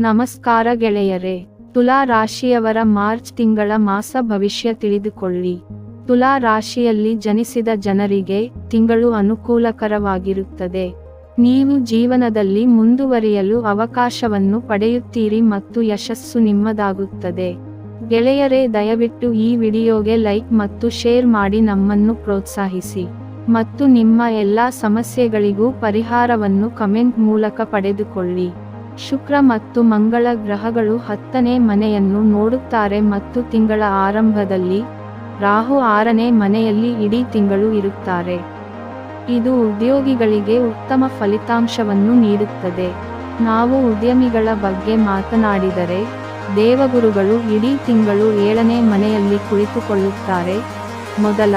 ನಮಸ್ಕಾರ ಗೆಳೆಯರೇ, ತುಲಾ ರಾಶಿಯವರ ಮಾರ್ಚ್ ತಿಂಗಳ ಮಾಸ ಭವಿಷ್ಯ ತಿಳಿದುಕೊಳ್ಳಿ. ತುಲಾ ರಾಶಿಯಲ್ಲಿ ಜನಿಸಿದ ಜನರಿಗೆ ತಿಂಗಳು ಅನುಕೂಲಕರವಾಗಿರುತ್ತದೆ. ನೀವು ಜೀವನದಲ್ಲಿ ಮುಂದುವರಿಯಲು ಅವಕಾಶವನ್ನು ಪಡೆಯುತ್ತೀರಿ ಮತ್ತು ಯಶಸ್ಸು ನಿಮ್ಮದಾಗುತ್ತದೆ. ಗೆಳೆಯರೇ, ದಯವಿಟ್ಟು ಈ ವಿಡಿಯೋಗೆ ಲೈಕ್ ಮತ್ತು ಶೇರ್ ಮಾಡಿ ನಮ್ಮನ್ನು ಪ್ರೋತ್ಸಾಹಿಸಿ. ಮತ್ತು ನಿಮ್ಮ ಎಲ್ಲ ಸಮಸ್ಯೆಗಳಿಗೂ ಪರಿಹಾರವನ್ನು ಕಮೆಂಟ್ ಮೂಲಕ ಪಡೆದುಕೊಳ್ಳಿ. ಶುಕ್ರ ಮತ್ತು ಮಂಗಳ ಗ್ರಹಗಳು ಹತ್ತನೇ ಮನೆಯನ್ನು ನೋಡುತ್ತಾರೆ ಮತ್ತು ತಿಂಗಳ ಆರಂಭದಲ್ಲಿ ರಾಹು ಆರನೇ ಮನೆಯಲ್ಲಿ ಇಡೀ ತಿಂಗಳು ಇರುತ್ತಾರೆ. ಇದು ಉದ್ಯೋಗಿಗಳಿಗೆ ಉತ್ತಮ ಫಲಿತಾಂಶವನ್ನು ನೀಡುತ್ತದೆ. ನಾವು ಉದ್ಯಮಿಗಳ ಬಗ್ಗೆ ಮಾತನಾಡಿದರೆ, ದೇವಗುರುಗಳು ಇಡೀ ತಿಂಗಳು ಏಳನೇ ಮನೆಯಲ್ಲಿ ಕುಳಿತುಕೊಳ್ಳುತ್ತಾರೆ. ಮೊದಲ,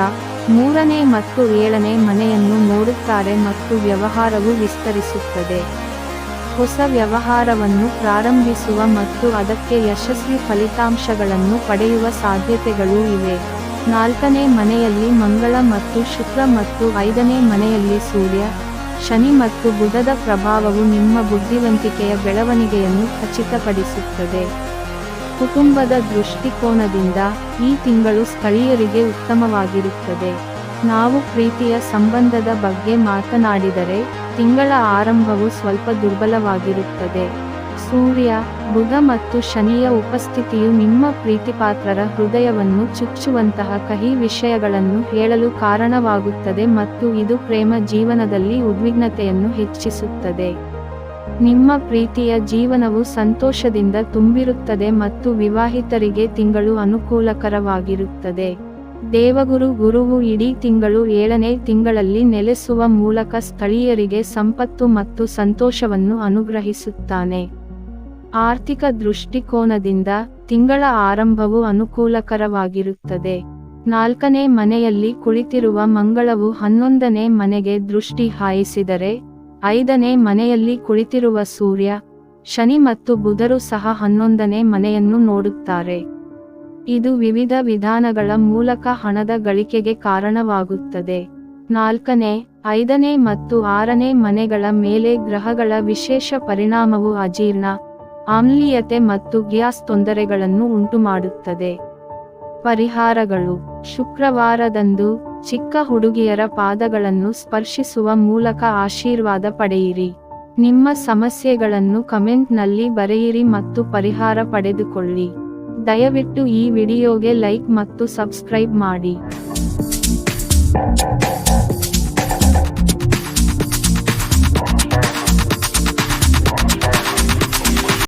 ಮೂರನೇ ಮತ್ತು ಏಳನೇ ಮನೆಯನ್ನು ನೋಡುತ್ತಾರೆ ಮತ್ತು ವ್ಯವಹಾರವು ವಿಸ್ತರಿಸುತ್ತದೆ. ಹೊಸ ವ್ಯವಹಾರವನ್ನು ಪ್ರಾರಂಭಿಸುವ ಮತ್ತು ಅದಕ್ಕೆ ಯಶಸ್ವಿ ಫಲಿತಾಂಶಗಳನ್ನು ಪಡೆಯುವ ಸಾಧ್ಯತೆಗಳೂ ಇವೆ. ನಾಲ್ಕನೇ ಮನೆಯಲ್ಲಿ ಮಂಗಳ ಮತ್ತು ಶುಕ್ರ ಮತ್ತು ಐದನೇ ಮನೆಯಲ್ಲಿ ಸೂರ್ಯ, ಶನಿ ಮತ್ತು ಬುಧದ ಪ್ರಭಾವವು ನಿಮ್ಮ ಬುದ್ಧಿವಂತಿಕೆಯ ಬೆಳವಣಿಗೆಯನ್ನು ಖಚಿತಪಡಿಸುತ್ತದೆ. ಕುಟುಂಬದ ದೃಷ್ಟಿಕೋನದಿಂದ ಈ ತಿಂಗಳು ಸ್ಥಳೀಯರಿಗೆ ಉತ್ತಮವಾಗಿರುತ್ತದೆ. ನಾವು ಪ್ರೀತಿಯ ಸಂಬಂಧದ ಬಗ್ಗೆ ಮಾತನಾಡಿದರೆ ತಿಂಗಳ ಆರಂಭವು ಸ್ವಲ್ಪ ದುರ್ಬಲವಾಗಿರುತ್ತದೆ. ಸೂರ್ಯ, ಬುಧ ಮತ್ತು ಶನಿಯ ಉಪಸ್ಥಿತಿಯು ನಿಮ್ಮ ಪ್ರೀತಿಪಾತ್ರರ ಹೃದಯವನ್ನು ಚುಚ್ಚುವಂತಹ ಕಹಿ ವಿಷಯಗಳನ್ನು ಹೇಳಲು ಕಾರಣವಾಗುತ್ತದೆ ಮತ್ತು ಇದು ಪ್ರೇಮ ಜೀವನದಲ್ಲಿ ಉದ್ವಿಗ್ನತೆಯನ್ನು ಹೆಚ್ಚಿಸುತ್ತದೆ. ನಿಮ್ಮ ಪ್ರೀತಿಯ ಜೀವನವು ಸಂತೋಷದಿಂದ ತುಂಬಿರುತ್ತದೆ ಮತ್ತು ವಿವಾಹಿತರಿಗೆ ತಿಂಗಳು ಅನುಕೂಲಕರವಾಗಿರುತ್ತದೆ. ದೇವಗುರು ಗುರುವು ಇಡೀ ತಿಂಗಳು ಏಳನೇ ತಿಂಗಳಲ್ಲಿ ನೆಲೆಸುವ ಮೂಲಕ ಸ್ಥಳೀಯರಿಗೆ ಸಂಪತ್ತು ಮತ್ತು ಸಂತೋಷವನ್ನು ಅನುಗ್ರಹಿಸುತ್ತಾನೆ. ಆರ್ಥಿಕ ದೃಷ್ಟಿಕೋನದಿಂದ ತಿಂಗಳ ಆರಂಭವು ಅನುಕೂಲಕರವಾಗಿರುತ್ತದೆ. ನಾಲ್ಕನೇ ಮನೆಯಲ್ಲಿ ಕುಳಿತಿರುವ ಮಂಗಳವು ಹನ್ನೊಂದನೇ ಮನೆಗೆ ದೃಷ್ಟಿ ಹಾಯಿಸಿದರೆ, ಐದನೇ ಮನೆಯಲ್ಲಿ ಕುಳಿತಿರುವ ಸೂರ್ಯ, ಶನಿ ಮತ್ತು ಬುಧರು ಸಹ ಹನ್ನೊಂದನೇ ಮನೆಯನ್ನು ನೋಡುತ್ತಾರೆ. ಇದು ವಿವಿಧ ವಿಧಾನಗಳ ಮೂಲಕ ಹಣದ ಗಳಿಕೆಗೆ ಕಾರಣವಾಗುತ್ತದೆ. ನಾಲ್ಕನೇ, ಐದನೇ ಮತ್ತು ಆರನೇ ಮನೆಗಳ ಮೇಲೆ ಗ್ರಹಗಳ ವಿಶೇಷ ಪರಿಣಾಮವು ಅಜೀರ್ಣ, ಆಮ್ಲೀಯತೆ ಮತ್ತು ಗ್ಯಾಸ್ ತೊಂದರೆಗಳನ್ನು ಉಂಟುಮಾಡುತ್ತದೆ. ಪರಿಹಾರಗಳು. ಶುಕ್ರವಾರದಂದು ಚಿಕ್ಕ ಹುಡುಗಿಯರ ಪಾದಗಳನ್ನು ಸ್ಪರ್ಶಿಸುವ ಮೂಲಕ ಆಶೀರ್ವಾದ ಪಡೆಯಿರಿ. ನಿಮ್ಮ ಸಮಸ್ಯೆಗಳನ್ನು ಕಮೆಂಟ್ನಲ್ಲಿ ಬರೆಯಿರಿ ಮತ್ತು ಪರಿಹಾರ ಪಡೆದುಕೊಳ್ಳಿ. ದಯವಿಟ್ಟು ಈ ವಿಡಿಯೋಗೆ ಲೈಕ್ ಮತ್ತು ಸಬ್ಸ್ಕ್ರೈಬ್ ಮಾಡಿ.